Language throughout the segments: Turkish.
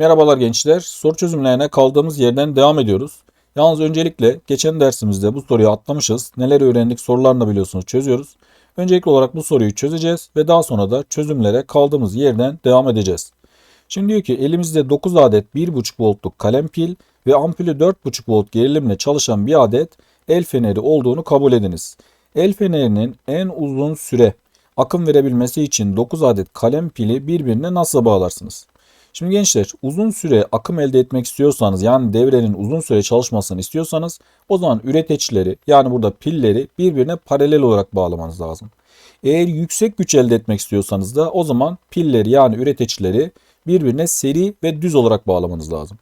Merhabalar gençler. Soru çözümlerine kaldığımız yerden devam ediyoruz. Yalnız öncelikle geçen dersimizde bu soruyu atlamışız. Neler öğrendik sorularını biliyorsunuz çözüyoruz. Öncelikli olarak bu soruyu çözeceğiz ve daha sonra da çözümlere kaldığımız yerden devam edeceğiz. Şimdi diyor ki elimizde 9 adet 1.5 voltluk kalem pil ve ampulü 4.5 volt gerilimle çalışan bir adet el feneri olduğunu kabul ediniz. El fenerinin en uzun süre akım verebilmesi için 9 adet kalem pili birbirine nasıl bağlarsınız? Şimdi gençler uzun süre akım elde etmek istiyorsanız yani devrenin uzun süre çalışmasını istiyorsanız o zaman üreticileri yani burada pilleri birbirine paralel olarak bağlamanız lazım. Eğer yüksek güç elde etmek istiyorsanız da o zaman pilleri yani üreticileri birbirine seri ve düz olarak bağlamanız lazım.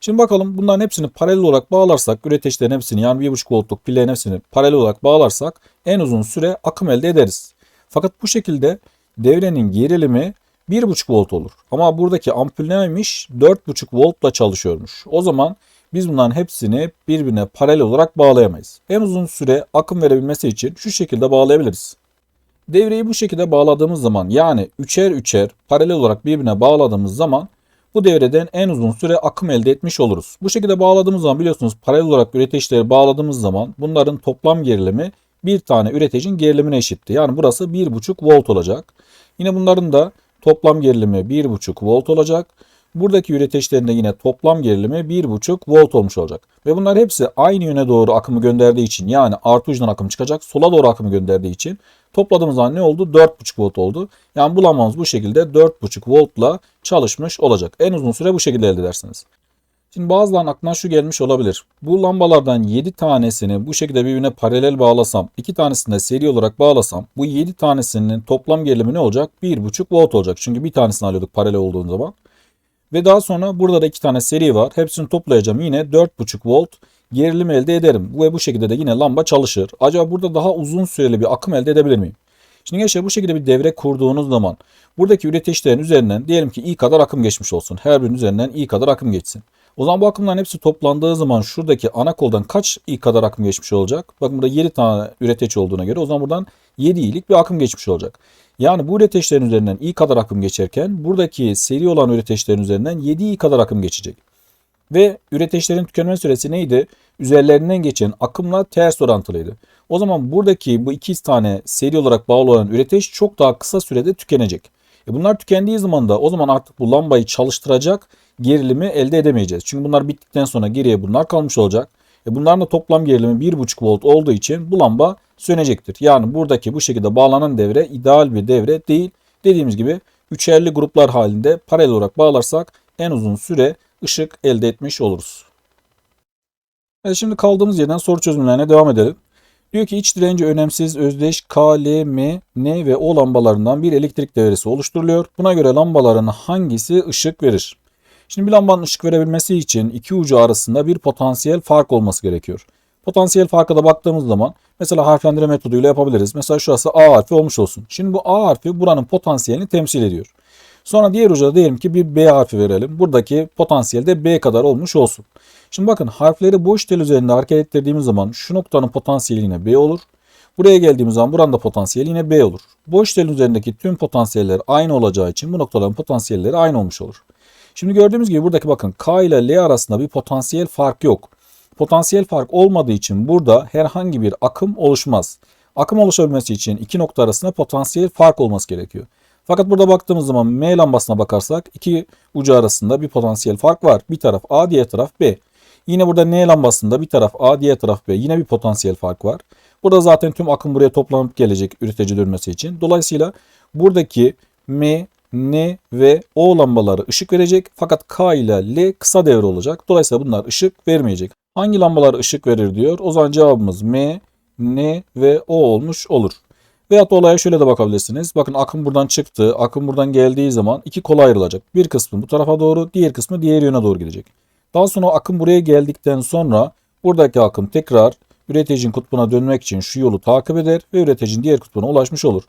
Şimdi bakalım bunların hepsini paralel olarak bağlarsak üreticilerin hepsini yani 1.5 voltluk pillerin hepsini paralel olarak bağlarsak en uzun süre akım elde ederiz. Fakat bu şekilde devrenin gerilimi 1.5 volt olur. Ama buradaki ampul neymiş? 4.5 voltla çalışıyormuş. O zaman biz bunların hepsini birbirine paralel olarak bağlayamayız. En uzun süre akım verebilmesi için şu şekilde bağlayabiliriz. Devreyi bu şekilde bağladığımız zaman yani üçer üçer paralel olarak birbirine bağladığımız zaman bu devreden en uzun süre akım elde etmiş oluruz. Bu şekilde bağladığımız zaman biliyorsunuz paralel olarak üreticileri bağladığımız zaman bunların toplam gerilimi bir tane üreticinin gerilimine eşitti. Yani burası 1.5 volt olacak. Yine bunların da toplam gerilimi 1.5 volt olacak. Buradaki üreticilerin de yine toplam gerilimi 1.5 volt olmuş olacak. Ve bunlar hepsi aynı yöne doğru akımı gönderdiği için yani artı ucundan akım çıkacak. Sola doğru akımı gönderdiği için topladığımız zaman ne oldu? 4.5 volt oldu. Yani bulamamız bu şekilde 4.5 voltla çalışmış olacak. En uzun süre bu şekilde elde edersiniz. Şimdi bazılarının aklına şu gelmiş olabilir. Bu lambalardan 7 tanesini bu şekilde birbirine paralel bağlasam, 2 tanesini de seri olarak bağlasam bu 7 tanesinin toplam gerilimi ne olacak? 1.5 volt olacak. Çünkü bir tanesini alıyorduk paralel olduğu zaman. Ve daha sonra burada da 2 tane seri var. Hepsini toplayacağım. Yine 4.5 volt gerilim elde ederim. Ve bu şekilde de yine lamba çalışır. Acaba burada daha uzun süreli bir akım elde edebilir miyim? Şimdi gençler bu şekilde bir devre kurduğunuz zaman buradaki üreticilerin üzerinden diyelim ki i kadar akım geçmiş olsun. Her birinin üzerinden i kadar akım geçsin. O zaman bu akımların hepsi toplandığı zaman şuradaki ana koldan kaç i kadar akım geçmiş olacak? Bakın burada 7 tane üretici olduğuna göre o zaman buradan 7 i'lik bir akım geçmiş olacak. Yani bu üreticilerin üzerinden i kadar akım geçerken buradaki seri olan üreticilerin üzerinden 7 i kadar akım geçecek. Ve üreticilerin tükenme süresi neydi? Üzerlerinden geçen akımla ters orantılıydı. O zaman buradaki bu iki tane seri olarak bağlı olan üretici çok daha kısa sürede tükenecek. E bunlar tükendiği zaman da o zaman artık bu lambayı çalıştıracak gerilimi elde edemeyeceğiz. Çünkü bunlar bittikten sonra geriye bunlar kalmış olacak. E bunların da toplam gerilimi 1.5 volt olduğu için bu lamba sönecektir. Yani buradaki bu şekilde bağlanan devre ideal bir devre değil. Dediğimiz gibi üçerli gruplar halinde paralel olarak bağlarsak en uzun süre ışık elde etmiş oluruz. Evet şimdi kaldığımız yerden soru çözümlerine devam edelim. Diyor ki iç direnci önemsiz özdeş K, L, M, N ve O lambalarından bir elektrik devresi oluşturuluyor. Buna göre lambaların hangisi ışık verir? Şimdi bir lambanın ışık verebilmesi için iki ucu arasında bir potansiyel fark olması gerekiyor. Potansiyel farka da baktığımız zaman mesela harflendirme metoduyla yapabiliriz. Mesela şurası A harfi olmuş olsun. Şimdi bu A harfi buranın potansiyelini temsil ediyor. Sonra diğer uca da diyelim ki bir B harfi verelim. Buradaki potansiyel de B kadar olmuş olsun. Şimdi bakın harfleri boş tel üzerinde hareket ettirdiğimiz zaman şu noktanın potansiyeli yine B olur. Buraya geldiğimiz zaman buranın da potansiyeli yine B olur. Boş telin üzerindeki tüm potansiyeller aynı olacağı için bu noktaların potansiyelleri aynı olmuş olur. Şimdi gördüğümüz gibi buradaki bakın K ile L arasında bir potansiyel fark yok. Potansiyel fark olmadığı için burada herhangi bir akım oluşmaz. Akım oluşabilmesi için iki nokta arasında potansiyel fark olması gerekiyor. Fakat burada baktığımız zaman M lambasına bakarsak iki ucu arasında bir potansiyel fark var. Bir taraf A, diğer taraf B. Yine burada N lambasında bir taraf A, diğer taraf B. Yine bir potansiyel fark var. Burada zaten tüm akım buraya toplanıp gelecek üretici dönmesi için. Dolayısıyla buradaki M, N ve O lambaları ışık verecek. Fakat K ile L kısa devre olacak. Dolayısıyla bunlar ışık vermeyecek. Hangi lambalar ışık verir diyor. O zaman cevabımız M, N ve O olmuş olur. Veyahut olaya şöyle de bakabilirsiniz. Bakın akım buradan çıktı. Akım buradan geldiği zaman iki kola ayrılacak. Bir kısmı bu tarafa doğru, diğer kısmı diğer yöne doğru gidecek. Daha sonra akım buraya geldikten sonra buradaki akım tekrar üreticinin kutbuna dönmek için şu yolu takip eder ve üreticinin diğer kutbuna ulaşmış olur.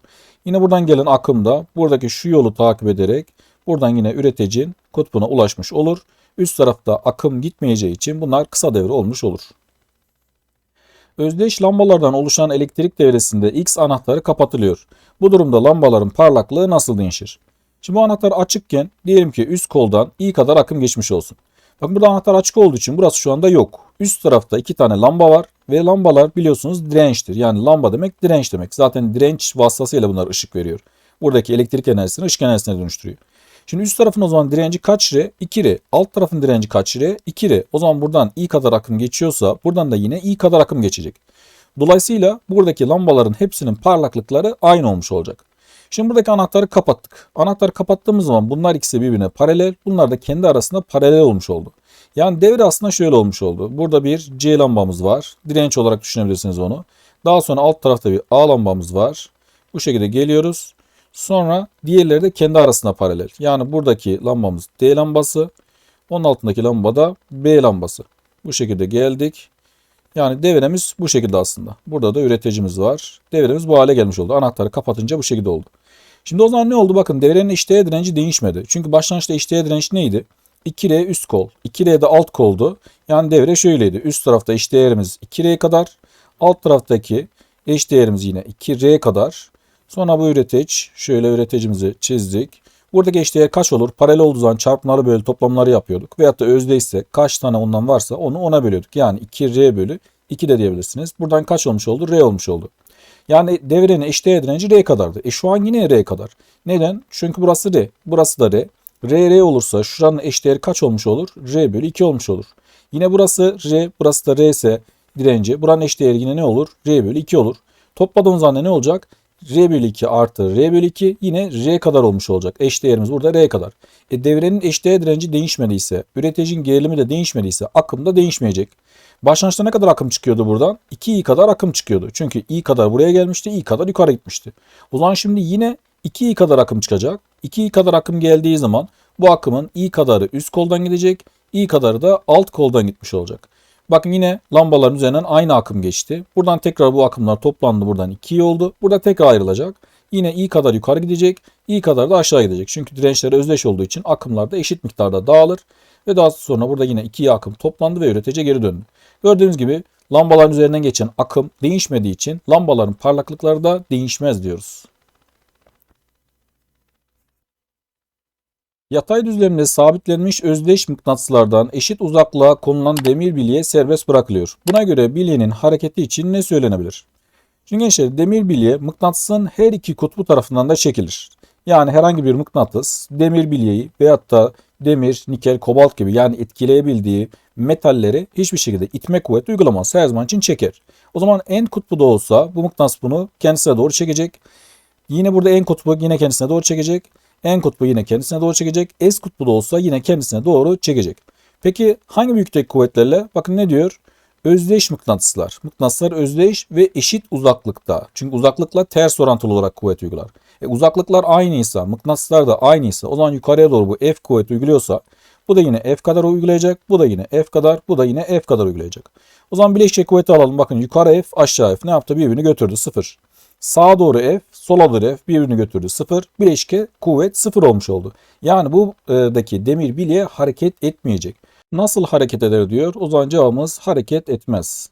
Yine buradan gelen akım da buradaki şu yolu takip ederek buradan yine üreticinin kutbuna ulaşmış olur. Üst tarafta akım gitmeyeceği için bunlar kısa devre olmuş olur. Özdeş lambalardan oluşan elektrik devresinde X anahtarı kapatılıyor. Bu durumda lambaların parlaklığı nasıl değişir? Şimdi bu anahtar açıkken diyelim ki üst koldan i kadar akım geçmiş olsun. Bakın burada anahtar açık olduğu için burası şu anda yok. Üst tarafta iki tane lamba var ve lambalar biliyorsunuz dirençtir. Yani lamba demek direnç demek. Zaten direnç vasıtasıyla bunlar ışık veriyor. Buradaki elektrik enerjisini ışık enerjisine dönüştürüyor. Şimdi üst tarafın o zaman direnci kaç R? 2 R. Alt tarafın direnci kaç R? 2 R. O zaman buradan I kadar akım geçiyorsa buradan da yine I kadar akım geçecek. Dolayısıyla buradaki lambaların hepsinin parlaklıkları aynı olmuş olacak. Şimdi buradaki anahtarı kapattık. Anahtarı kapattığımız zaman bunlar ikisi birbirine paralel. Bunlar da kendi arasında paralel olmuş oldu. Yani devre aslında şöyle olmuş oldu. Burada bir C lambamız var. Direnç olarak düşünebilirsiniz onu. Daha sonra alt tarafta bir A lambamız var. Bu şekilde geliyoruz. Sonra diğerleri de kendi arasında paralel. Yani buradaki lambamız D lambası. Onun altındaki lamba da B lambası. Bu şekilde geldik. Yani devremiz bu şekilde aslında. Burada da üreticimiz var. Devremiz bu hale gelmiş oldu. Anahtarı kapatınca bu şekilde oldu. Şimdi o zaman ne oldu? Bakın devrenin işleye direnci değişmedi. Çünkü başlangıçta işleye direnç neydi? 2R üst kol. 2R de alt koldu. Yani devre şöyleydi. Üst tarafta eş değerimiz 2R kadar. Alt taraftaki eş değerimiz yine 2R kadar. Sonra bu üretici şöyle üreticimizi çizdik. Buradaki eş değer kaç olur? Paralel olduğu zaman çarpımları bölü toplamları yapıyorduk. Veyahut da özde ise kaç tane ondan varsa onu ona bölüyorduk. Yani 2R bölü 2 de diyebilirsiniz. Buradan kaç olmuş oldu? R olmuş oldu. Yani devrenin eş değer direnci R kadardı. E şu an yine R kadar. Neden? Çünkü burası R. Burası da R. R R olursa şuranın eş değeri kaç olmuş olur? R bölü 2 olmuş olur. Yine burası R, burası da R ise direnci. Buranın eş değeri yine ne olur? R bölü 2 olur. Topladığımız zaman ne olacak? R bölü 2 artı R bölü 2 yine R kadar olmuş olacak. Eş değerimiz burada R kadar. E devrenin eş değer direnci değişmediyse, üreticinin gerilimi de değişmediyse akım da değişmeyecek. Başlangıçta ne kadar akım çıkıyordu buradan? 2i kadar akım çıkıyordu. Çünkü i kadar buraya gelmişti, i kadar yukarı gitmişti. O zaman şimdi yine 2i kadar akım çıkacak. 2i kadar akım geldiği zaman bu akımın i kadarı üst koldan gidecek, i kadarı da alt koldan gitmiş olacak. Bakın yine lambaların üzerinden aynı akım geçti. Buradan tekrar bu akımlar toplandı. Buradan 2 oldu. Burada tekrar ayrılacak. Yine i kadar yukarı gidecek. i kadar da aşağı gidecek. Çünkü dirençleri özdeş olduğu için akımlar da eşit miktarda dağılır. Ve daha sonra burada yine 2 akım toplandı ve üretici geri döndü. Gördüğünüz gibi lambaların üzerinden geçen akım değişmediği için lambaların parlaklıkları da değişmez diyoruz. Yatay düzlemde sabitlenmiş özdeş mıknatıslardan eşit uzaklığa konulan demir bilye serbest bırakılıyor. Buna göre bilyenin hareketi için ne söylenebilir? Şimdi gençler demir bilye mıknatısın her iki kutbu tarafından da çekilir. Yani herhangi bir mıknatıs demir bilyeyi veyahut da demir, nikel, kobalt gibi yani etkileyebildiği metalleri hiçbir şekilde itme kuvveti uygulamaz. Her zaman için çeker. O zaman en kutbu da olsa bu mıknatıs bunu kendisine doğru çekecek. Yine burada en kutbu yine kendisine doğru çekecek. En kutbu yine kendisine doğru çekecek. S kutbu da olsa yine kendisine doğru çekecek. Peki hangi büyüklükteki kuvvetlerle? Bakın ne diyor? Özdeş mıknatıslar. Mıknatıslar özdeş ve eşit uzaklıkta. Çünkü uzaklıkla ters orantılı olarak kuvvet uygular. E, uzaklıklar aynıysa, mıknatıslar da aynıysa o zaman yukarıya doğru bu F kuvveti uyguluyorsa bu da yine F kadar uygulayacak. Bu da yine F kadar. Bu da yine F kadar uygulayacak. O zaman bileşik kuvveti alalım. Bakın yukarı F aşağı F ne yaptı? Birbirini götürdü. 0. Sağa doğru F, sola doğru F birbirini götürdü. 0. Bileşke kuvvet 0 olmuş oldu. Yani buradaki demir bilye hareket etmeyecek. Nasıl hareket eder diyor. O zaman cevabımız hareket etmez.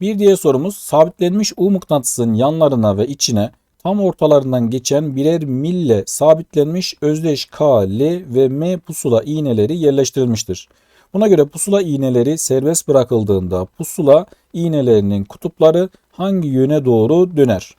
Bir diğer sorumuz sabitlenmiş U mıknatısın yanlarına ve içine tam ortalarından geçen birer mille sabitlenmiş özdeş K, L ve M pusula iğneleri yerleştirilmiştir. Buna göre pusula iğneleri serbest bırakıldığında pusula iğnelerinin kutupları hangi yöne doğru döner?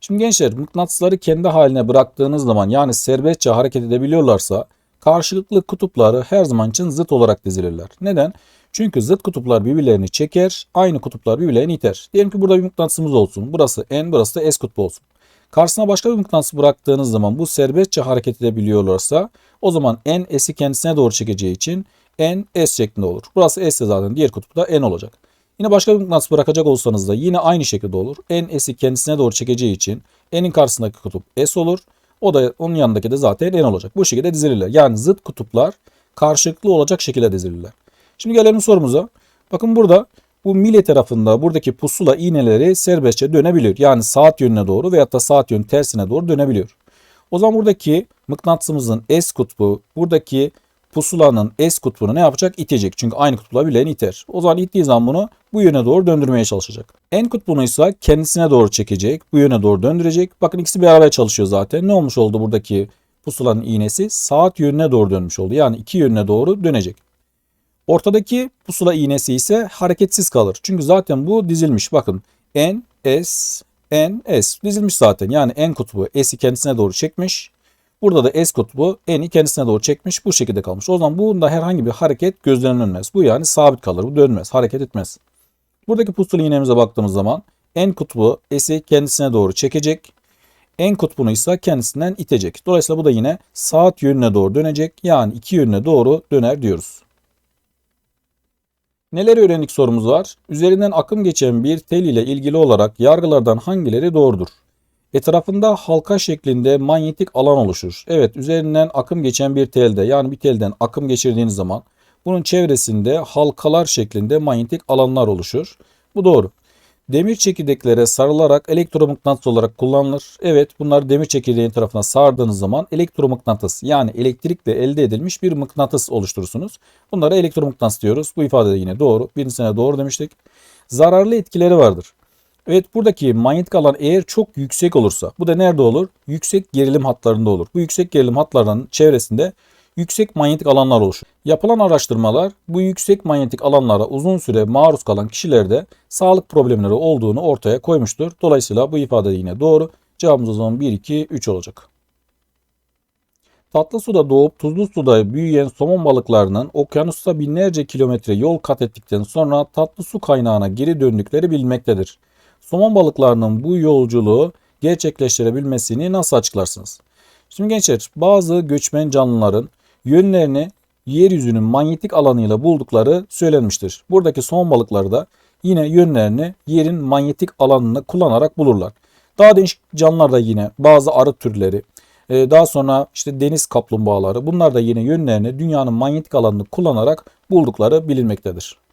Şimdi gençler mıknatısları kendi haline bıraktığınız zaman yani serbestçe hareket edebiliyorlarsa karşılıklı kutupları her zaman için zıt olarak dizilirler. Neden? Çünkü zıt kutuplar birbirlerini çeker, aynı kutuplar birbirlerini iter. Diyelim ki burada bir mıknatısımız olsun. Burası N, burası da S kutbu olsun. Karşısına başka bir mıknatıs bıraktığınız zaman bu serbestçe hareket edebiliyorlarsa o zaman N S'i kendisine doğru çekeceği için N S şeklinde olur. Burası S ise zaten diğer kutupta N olacak. Yine başka bir mıknatıs bırakacak olsanız da yine aynı şekilde olur. N S'i kendisine doğru çekeceği için N'in karşısındaki kutup S olur. O da onun yanındaki de zaten N olacak. Bu şekilde dizilirler. Yani zıt kutuplar karşılıklı olacak şekilde dizilirler. Şimdi gelelim sorumuza. Bakın burada bu mile tarafında buradaki pusula iğneleri serbestçe dönebiliyor. Yani saat yönüne doğru veyahut da saat yönü tersine doğru dönebiliyor. O zaman buradaki mıknatısımızın S kutbu, buradaki pusulanın S kutbunu ne yapacak? İtecek. Çünkü aynı kutupla bileğini iter. O zaman ittiği zaman bunu bu yöne doğru döndürmeye çalışacak. N kutbunu ise kendisine doğru çekecek. Bu yöne doğru döndürecek. Bakın ikisi beraber çalışıyor zaten. Ne olmuş oldu buradaki pusulanın iğnesi? Saat yönüne doğru dönmüş oldu. Yani iki yönüne doğru dönecek. Ortadaki pusula iğnesi ise hareketsiz kalır. Çünkü zaten bu dizilmiş. Bakın N, S, N, S dizilmiş zaten. Yani N kutbu S'i kendisine doğru çekmiş. Burada da S kutbu N'i kendisine doğru çekmiş. Bu şekilde kalmış. O zaman bunda herhangi bir hareket gözlenilmez. Bu yani sabit kalır. Bu dönmez. Hareket etmez. Buradaki pusula iğnemize baktığımız zaman N kutbu S'i kendisine doğru çekecek. N kutbunu ise kendisinden itecek. Dolayısıyla bu da yine saat yönüne doğru dönecek. Yani iki yönüne doğru döner diyoruz. Neler öğrendik sorumuz var. Üzerinden akım geçen bir tel ile ilgili olarak yargılardan hangileri doğrudur? Etrafında halka şeklinde manyetik alan oluşur. Evet üzerinden akım geçen bir telde yani bir telden akım geçirdiğiniz zaman bunun çevresinde halkalar şeklinde manyetik alanlar oluşur. Bu doğru. Demir çekirdeklere sarılarak elektromıknatıs olarak kullanılır. Evet bunlar demir çekirdeğin tarafına sardığınız zaman elektromıknatıs yani elektrikle elde edilmiş bir mıknatıs oluşturursunuz. Bunlara elektromıknatıs diyoruz. Bu ifade de yine doğru. Birincisine doğru demiştik. Zararlı etkileri vardır. Evet buradaki manyetik alan eğer çok yüksek olursa bu da nerede olur? Yüksek gerilim hatlarında olur. Bu yüksek gerilim hatlarının çevresinde yüksek manyetik alanlar oluşur. Yapılan araştırmalar bu yüksek manyetik alanlara uzun süre maruz kalan kişilerde sağlık problemleri olduğunu ortaya koymuştur. Dolayısıyla bu ifade yine doğru. Cevabımız o zaman 1, 2, 3 olacak. Tatlı suda doğup tuzlu suda büyüyen somon balıklarının okyanusta binlerce kilometre yol kat ettikten sonra tatlı su kaynağına geri döndükleri bilinmektedir. Somon balıklarının bu yolculuğu gerçekleştirebilmesini nasıl açıklarsınız? Şimdi gençler bazı göçmen canlıların yönlerini yeryüzünün manyetik alanıyla buldukları söylenmiştir. Buradaki somon balıkları da yine yönlerini yerin manyetik alanını kullanarak bulurlar. Daha değişik canlılar da yine bazı arı türleri, e, daha sonra işte deniz kaplumbağaları bunlar da yine yönlerini dünyanın manyetik alanını kullanarak buldukları bilinmektedir.